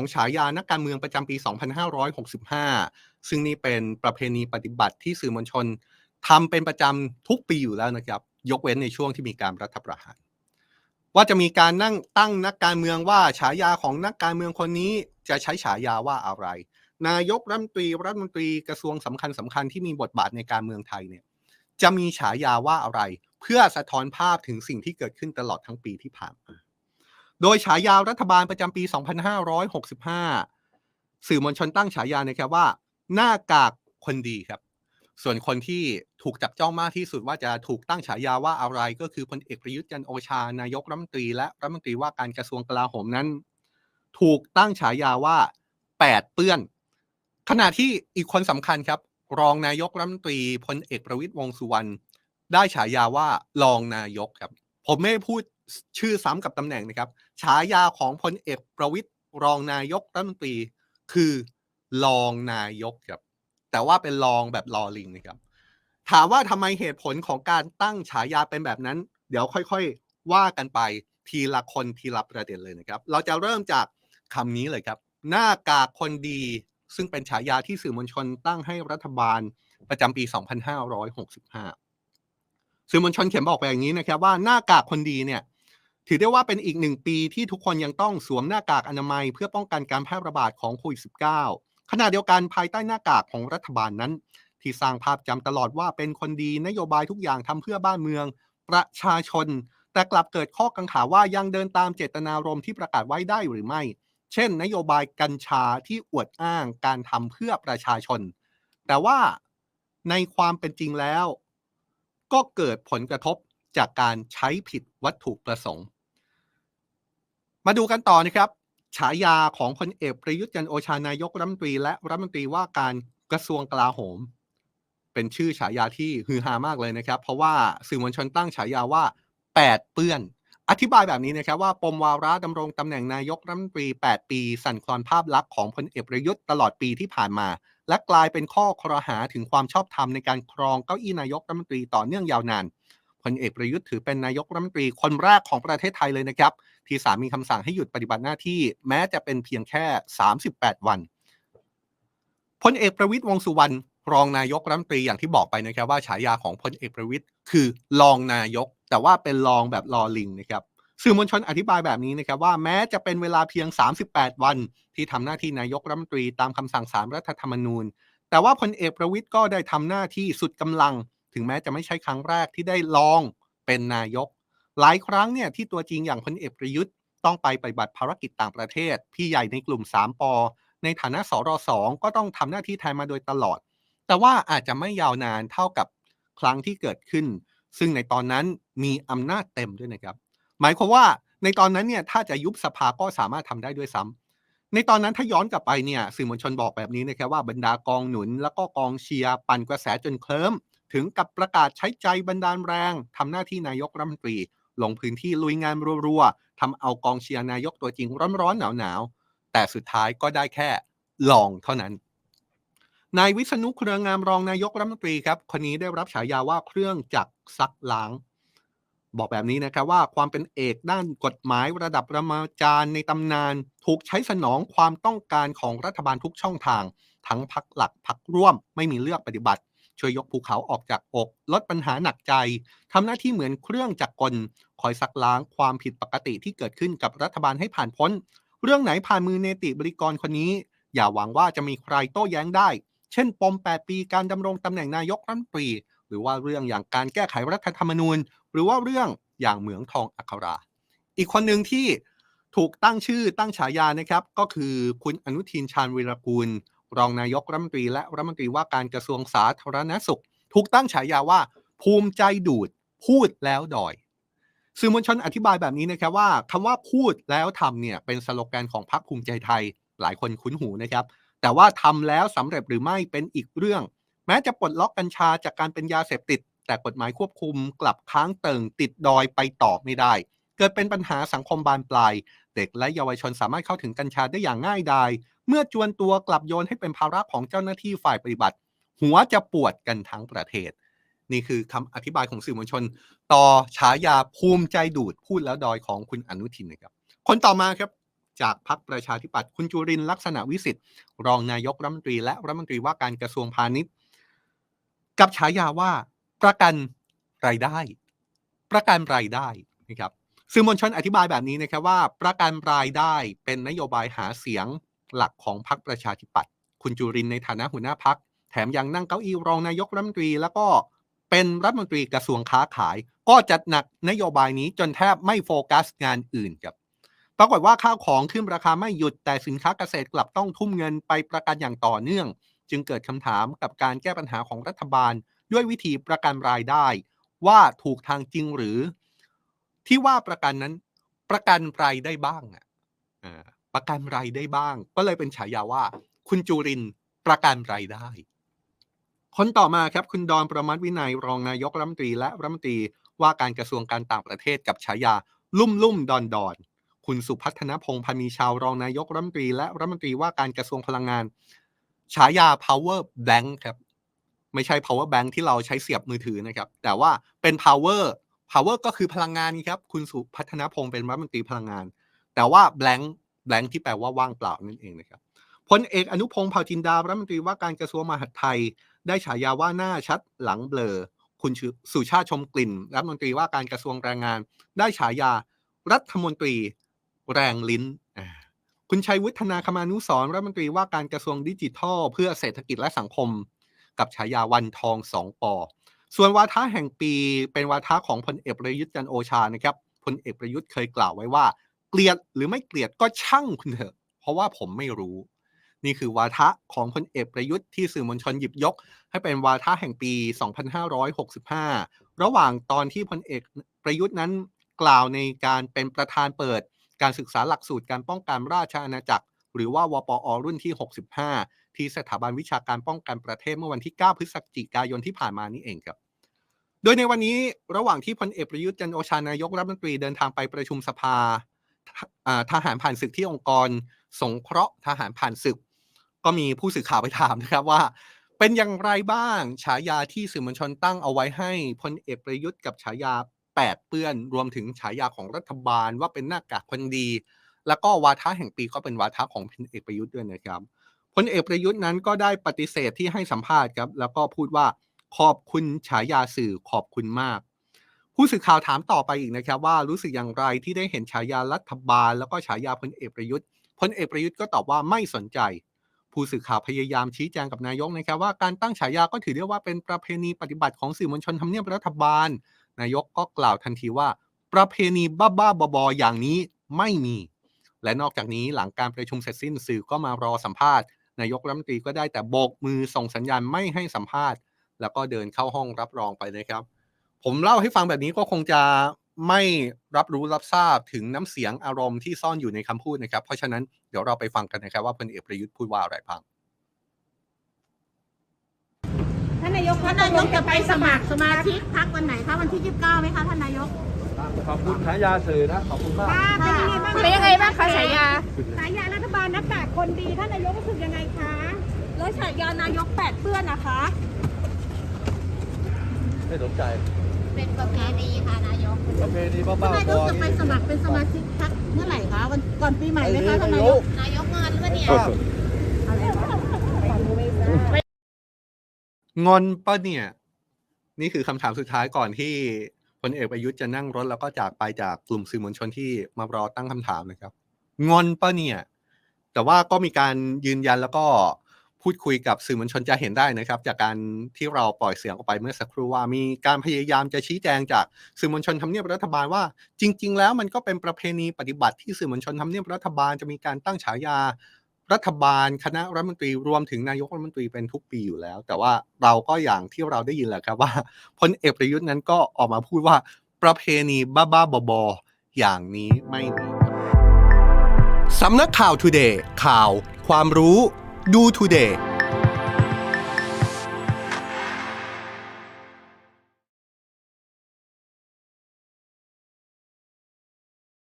ของฉายานักการเมืองประจำปี 2565 ซึ่งนี่เป็นประเพณีปฏิบัติที่สื่อมวลชนทำเป็นประจำทุกปีอยู่แล้วนะครับ ยกเว้นในช่วงที่มีการรัฐประหาร ว่าจะมีการนั่งตั้งนักการเมืองว่าฉายาของนักการเมืองคนนี้จะใช้ฉายาว่าอะไร นายกรัฐมนตรีรัฐมนตรีกระทรวงสำคัญสำคัญที่มีบทบาทในการเมืองไทยเนี่ยจะมีฉายาว่าอะไร เพื่อสะท้อนภาพถึงสิ่งที่เกิดขึ้นตลอดทั้งปีที่ผ่านมา โดยฉายารัฐบาลประจำปี 2565 สื่อมวลชนตั้งฉายานะครับว่า หน้ากากคนดีครับ ส่วนคนที่ถูกจับจ้องมากที่สุดว่าจะถูกตั้งฉายาว่าอะไรก็คือพลเอกประยุทธ์จันโอชานายกรัฐมนตรีและรัฐมนตรีว่าการกระทรวงกลาโหมนั้น ถูกตั้งฉายาว่าแปดเปื้อน ขณะที่อีกคนสำคัญครับ รองนายกรัฐมนตรีพลเอกประวิตรวงสุวรรณได้ฉายาว่า รองนายกครับ ผมไม่พูด ชื่อซ้ำกับตำแหน่งนะครับ ฉายาของพลเอกประวิตรรองนายกรัฐมนตรีคือรองนายกครับ แต่ว่าเป็นรองแบบลอลิงนะครับ ถามว่าทำไมเหตุผลของการตั้งฉายาเป็นแบบนั้น เดี๋ยวค่อยๆว่ากันไปทีละคนทีละประเด็นเลยนะครับ เราจะเริ่มจากคำนี้เลยครับ หน้ากากคนดี ซึ่งเป็นฉายาที่สื่อมวลชนตั้งให้รัฐบาลประจำปี 2565 สื่อมวลชนเขียนบอกไปอย่างนี้นะครับว่าหน้ากากคนดีเนี่ย ถือได้ว่าเป็นอีกหนึ่งปีที่ทุกคนยังต้องสวมหน้ากากอนามัย เพื่อป้องกันการแพร่ระบาดของโควิด -19 ขณะเดียวกันภายใต้หน้ากากของรัฐบาลนั้น ที่สร้างภาพจำตลอดว่าเป็นคนดีนโยบายทุกอย่างทำเพื่อบ้านเมือง ประชาชน แต่กลับเกิดข้อกังขาว่ายังเดินตามเจตนารมณ์ที่ประกาศไว้ได้หรือไม่ เช่น นโยบายกัญชาที่อวดอ้างการทำเพื่อประชาชน แต่ว่าในความเป็นจริงแล้ว ก็เกิดผลกระทบจากการใช้ผิดวัตถุประสงค์ มาดูกันต่อนะครับฉายาของพลเอกประยุทธ์จันโอชานายกรัฐมนตรี และรัฐมนตรีว่าการกระทรวงกลาโหม เป็นชื่อฉายาที่ฮือฮามากเลยนะครับ เพราะว่าสื่อมวลชนตั้งฉายาว่า 8 เปื้อน อธิบายแบบนี้นะครับว่าปมวาระดำรงตำแหน่งนายกรัฐมนตรี 8 ปี สั่นคลอนภาพลักษณ์ของพลเอกประยุทธ์ตลอดปีที่ผ่านมา และกลายเป็นข้อครหาถึงความชอบธรรมในการครองเก้าอี้นายกรัฐมนตรีต่อเนื่องยาวนาน พลเอกประยุทธ์ถือเป็นนายกรัฐมนตรีคนแรกของประเทศไทยเลยนะครับ ที่สามีคำสั่งให้หยุดปฏิบัติหน้าที่ แม้จะเป็นเพียงแค่ 38 วันพลเอกประวิตรวงสุวรรณรองนายกรัฐมนตรีอย่างที่บอกไปนะครับว่าฉายาของพลเอกประวิตรคือรองนายก แต่ว่าเป็นรองแบบลอลิงนะครับสื่อมวลชนอธิบายแบบนี้นะครับว่าแม้จะเป็นเวลาเพียง 38 วัน ที่ทำหน้าที่นายกรัฐมนตรีตามคำสั่งสารรัฐธรรมนูญ แต่ว่าพลเอกประวิตรก็ได้ทำหน้าที่สุดกำลัง ถึงแม้จะไม่ใช่ครั้งแรกที่ได้ลองเป็นนายก หลายครั้งเนี่ยที่ตัวจริงอย่างพลเอกประยุทธ์ต้องไปปฏิบัติภารกิจต่างประเทศ พี่ใหญ่ในกลุ่ม 3ปอในฐานะสรสองก็ต้องทำหน้าที่แทนมาโดยตลอด แต่ว่าอาจจะไม่ยาวนานเท่ากับครั้งที่เกิดขึ้น ซึ่งในตอนนั้นมีอำนาจเต็มด้วยนะครับ หมายความว่าในตอนนั้นเนี่ยถ้าจะยุบสภาก็สามารถทำได้ด้วยซ้ำในตอนนั้นถ้าย้อนกลับไปเนี่ยสื่อมวลชนบอกแบบนี้นะครับว่าบรรดากองหนุน แล้วก็กองเชียร์ปั่นกระแสจนเคลิ้ม ถึงกับประกาศใช้ใจบันดาลแรงทำหน้าที่นายกรัฐมนตรี ลงพื้นที่ลุยงานรัวๆทำเอากองเชียร์นายกตัวจริงร้อนๆหนาวๆแต่สุดท้ายก็ได้แค่ลองเท่านั้นนายวิษณุเครืองามรองนายกรัฐมนตรีครับคนนี้ได้รับฉายาว่าเครื่องจักรซักล้าง บอกแบบนี้นะครับว่าความเป็นเอกด้านกฎหมายระดับประมาจารย์ในตำนาน ถูกใช้สนองความต้องการของรัฐบาลทุกช่องทาง ทั้งพักหลักพักร่วมไม่มีเลือกปฏิบัติ ช่วยยกภูเขาออกจากอก ลดปัญหาหนักใจทำหน้าที่เหมือนเครื่องจักรกล คอยซักล้างความผิดปกติที่เกิดขึ้นกับรัฐบาลให้ผ่านพ้น เรื่องไหนผ่านมือเนติบริกรคนนี้ อย่าหวังว่าจะมีใครโต้แย้งได้ เช่น ปม 8 ปีการดำรงตำแหน่งนายกรัฐมนตรี หรือว่าเรื่องอย่างการแก้ไขรัฐธรรมนูญ หรือว่าเรื่องอย่างเหมืองทองอัครา อีกคนหนึ่งที่ถูกตั้งชื่อตั้งฉายานะครับ ก็คือคุณอนุทินชาญวีรกูล รองนายกรัฐมนตรีและรัฐมนตรีว่าการกระทรวงสาธารณสุข ถูกตั้งฉายาว่า ภูมิใจดูด พูดแล้วดอย สื่อมวลชนอธิบายแบบนี้นะครับว่าคำว่าพูดแล้วทำเนี่ยเป็นสโลแกนของพรรคภูมิใจไทย หลายคนคุ้นหูนะครับ แต่ว่าทำแล้วสำเร็จหรือไม่เป็นอีกเรื่อง แม้จะปลดล็อกกัญชาจากการเป็นยาเสพติด แต่กฎหมายควบคุม กลับค้างเติ่งติดดอยไปต่อไม่ได้ เกิดเป็นปัญหาสังคมบานปลาย ด็กและเยาวชนสามารถเข้าถึงกัญชาได้อย่างง่ายดาย เมื่อจวนตัวกลับโยนให้เป็นภาระของเจ้าหน้าที่ฝ่ายปฏิบัติ หัวจะปวดกันทั้งประเทศ นี่คือคำอธิบายของสื่อมวลชน ต่อฉายาภูมิใจดูดพูดแล้วดอยของคุณอนุทินนะครับ คนต่อมาครับจากพรรคประชาธิปัตย์คุณจุรินลักษณะวิสิทธิ์ รองนายกรัฐมนตรีและรัฐมนตรีว่าการกระทรวงพาณิชย์ กับฉายาว่าประกันรายได้ ประกันรายได้นะครับ สื่อมวลชนอธิบายแบบนี้นะครับว่าประกันรายได้เป็นนโยบายหาเสียงหลักของพรรคประชาธิปัตย์คุณจุรินในฐานะหัวหน้าพรรคแถมยังนั่งเก้าอี้รองนายกรัฐมนตรี แล้วก็เป็นรัฐมนตรีกระทรวงค้าขาย ก็จัดหนักนโยบายนี้จนแทบไม่โฟกัสงานอื่นครับปรากฏว่าข้าวของขึ้นราคาไม่หยุดแต่สินค้าเกษตรกลับต้องทุ่มเงินไปประกันอย่างต่อเนื่อง จึงเกิดคำถามกับการแก้ปัญหาของรัฐบาล ด้วยวิธีประกันรายได้ ว่าถูกทางจริงหรือ ที่ว่าประกันนั้น ประกันรายได้บ้างอะประกันรายได้บ้าง ก็เลยเป็นฉายาว่า คุณจุรินประกันรายได้ คนต่อมาครับคุณดอนประมัติวินัยรองนายกรัฐมนตรี และรัฐมนตรีว่าการกระทรวงการต่างประเทศกับฉายาลุ่มลุ่มดอนดอนคุณสุพัฒนพงษ์พันมีชาวรองนายกรัฐมนตรี และรัฐมนตรีว่าการกระทรวงพลังงานฉายา power bank ครับ ไม่ใช่ power bank ที่เราใช้เสียบมือถือนะครับ แต่ว่าเป็น power power ก็คือพลังงานครับ คุณสุพัฒนพงษ์เป็นรัฐมนตรีพลังงาน แต่ว่า blank blank ที่แปลว่าว่างเปล่านั่นเองนะครับพลเอกอนุพงศ์เผ่าจินดารัฐมนตรีว่าการกระทรวงมหาดไทย ได้ฉายาว่าหน้าชัดหลังเบลอ คุณสุชาติชมกลิ่นรัฐมนตรีว่าการกระทรวงแรงงาน ได้ฉายารัฐมนตรีแรงลิ้น คุณชัยวุฒนาคมานุสรรัฐมนตรีว่าการกระทรวงดิจิทัล เพื่อเศรษฐกิจและสังคม กับฉายาวันทองสองปอ ส่วนวาทะแห่งปีเป็นวาทะของพลเอกประยุทธ์จันโอชานะครับพลเอกประยุทธ์เคยกล่าวไว้ว่า เกลียดหรือไม่เกลียดก็ช่างคุณเถอะ เพราะว่าผมไม่รู้ นี่คือวาทะของพลเอกประยุทธ์ที่สื่อมวลชนหยิบยก ให้เป็นวาทะแห่งปี 2565 ระหว่างตอนที่พลเอกประยุทธ์นั้นกล่าวในการเป็นประธานเปิด การศึกษาหลักสูตรการป้องกันราชอาณาจักร หรือว่าวปอรุ่นที่ 65 ที่สถาบันวิชาการป้องกันประเทศเมื่อวันที่ 9 พฤศจิกายนที่ผ่านมานี้เองครับ โดยในวันนี้ระหว่างที่พลเอกประยุทธ์จันโอชานายกรัฐมนตรีเดินทางไปประชุมสภาทหารผ่านศึกที่องค์กร สงเคราะห์ทหารผ่านศึก ก็มีผู้สื่อข่าวไปถามนะครับว่า เป็นอย่างไรบ้างฉายาที่สื่อมวลชนตั้งเอาไว้ให้พลเอกประยุทธ์กับฉายาแปดเปื้อน รวมถึงฉายาของรัฐบาลว่าเป็นหน้ากากคนดี แล้วก็วาทะแห่งปีก็เป็นวาทะของพลเอกประยุทธ์ด้วยนะครับ ลเอกประยุทธ์นั้นก็ได้ปฏิเสธที่ให้สัมภาษณ์ครับแล้วก็พูดว่าขอบคุณฉายาสื่อขอบคุณมาก ผู้สื่อข่าวถามต่อไปอีกนะครับว่ารู้สึกอย่างไรที่ได้เห็นฉายารัฐบาล แล้วก็ฉายาพลเอกประยุทธ์พลเอกประยุทธ์ก็ตอบว่าไม่สนใจ ผู้สื่อข่าวพยายามชี้แจงกับนายกนะครับว่าการตั้งฉายาก็ถือได้ว่าเป็นประเพณีปฏิบัติของสื่อมวลชนทำเนียบรัฐบาล นายกก็กล่าวทันทีว่า ประเพณีบ้าๆบอๆอย่างนี้ไม่มี และนอกจากนี้หลังการประชุมเสร็จสิ้นสื่อก็มารอสัมภาษณ์ นายกรัฐมนตรีก็ได้แต่โบกมือส่งสัญญาณไม่ให้สัมภาษณ์ แล้วก็เดินเข้าห้องรับรองไปนะครับ ผมเล่าให้ฟังแบบนี้ก็คงจะไม่รับรู้รับทราบถึงน้ำเสียงอารมณ์ที่ซ่อนอยู่ในคำพูดนะครับ เพราะฉะนั้นเดี๋ยวเราไปฟังกันนะครับว่าพลเอกประยุทธ์พูดว่าอะไรบ้างท่านนายกท่านนายกจะไปสมัครสมาชิกพักวันไหนคะวันที่ 29ไหมคะท่านนายก ขอบคุณฉายาสื่อนะ ขอบคุณมากค่ะเป็นยังไงบ้างเป็นยังไงบ้างคะฉายาฉายารัฐ บาลหน้ากากคนดีท่านนายกรู้สึกยังไงคะ แล้วฉายานายกแปดเปื้อนนะคะ ไม่สนใจเป็นประเพณีค่ะนายกประเพณีบ้าท่านๆนายบกอจะไปสมัครเป็นสมาชิกพักเมื่อไหร่คะวันก่อนปีใหม่ไหมคะท่านไม่นายรู้กนายกงานหรือเปล่าเนี่ย งอนปะเนี่ย นี่คือคำถามสุดท้ายก่อนที่พลเอกประยุทธ์จะนั่งรถแล้วก็จากไปจากกลุ่มสื่อมวลชนที่มารอตั้งคำถามนะครับ งอนปะเนี่ย แต่ว่าก็มีการยืนยันแล้วก็พูดคุยกับสื่อมวลชนจะเห็นได้นะครับ จากการที่เราปล่อยเสียงออกไปเมื่อสักครู่ว่ามีการพยายามจะชี้แจงจากสื่อมวลชนทำเนียบรัฐบาลว่า จริง ๆ แล้วมันก็เป็นประเพณีปฏิบัติที่สื่อมวลชนทำเนียบรัฐบาลจะมีการตั้งฉายารัฐบาลคณะรัฐมนตรีรวมถึงนายกรัฐมนตรีเป็นทุกปีอยู่แล้ว แต่ว่าเราก็อย่างที่เราได้ยินแหละครับว่าพลเอกประยุทธ์นั้นก็ออกมาพูดว่าประเพณีบ้าๆบอๆอย่างนี้ไม่มี สำนักข่าว Today ข่าว ความรู้ ดู Today